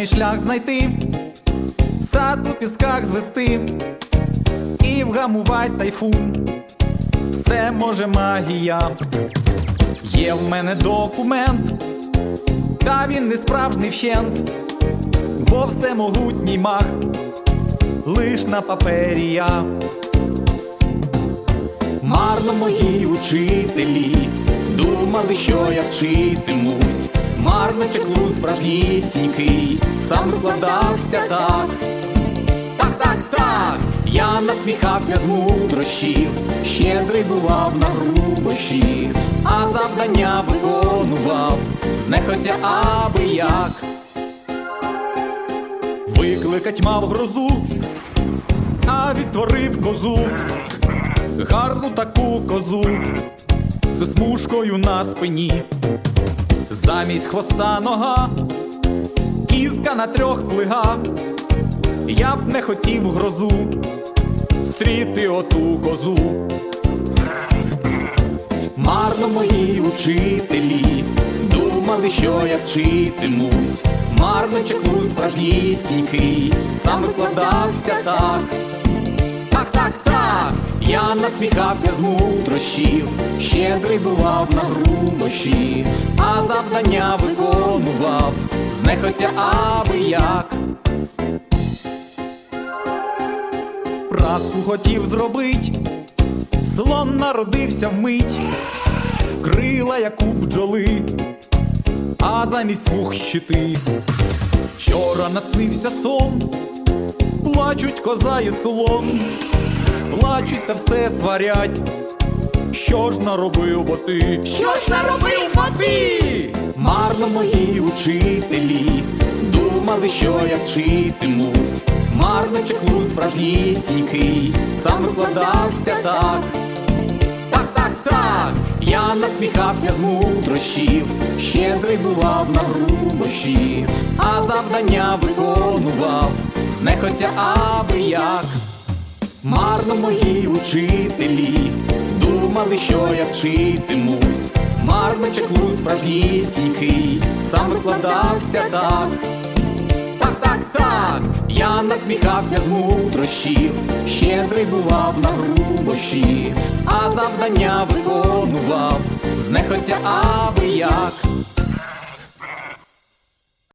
Певний шлях знайти, сад у пісках звести і вгамувать тайфун. Все може магія. Є в мене документ, та він не справжній вщент, бо все могутній мах, лиш на папері я. Марно мої учителі, думали, що я вчитимусь, марно чеклу справжнісінький, сам викладався так. Так, так, так, я насміхався з мудрощів, щедрий бував на грубощі, а завдання виконував, знехотя аби як. Викликать мав грозу, а відтворив козу, гарну таку козу, з смужкою на спині, замість хвоста нога, кізка на трьох плига. Я б не хотів грозу стріти оту козу. Марно мої учителі, думали, що я вчитимусь, марно чеклу справжнісінький, сам викладався так. Я насміхався з мудрощів, щедрий бував на грубощі, а завдання виконував, знехотя аби як. Праску хотів зробить, слон народився вмить, крила, як у бджоли, а замість вух щити. Вчора наснився сон, плачуть коза і слон, плачуть та все сварять. Що ж наробив бо ти? Що ж наробив бо ти? Марно мої учителі, думали, що я вчитимусь, марно чеклу справжнісінький, сам викладався так. Так, так, так, я насміхався з мудрощів, щедрий бував на грубощі, а завдання виконував, знехотя аби як. Марно мої учителі, думали, що я вчитимусь, марно чеклу справжнісінький, сам викладався так. Так, так, так, я насміхався з мудрощів, щедрий бував на грубощі, а завдання виконував, знехотя аби як.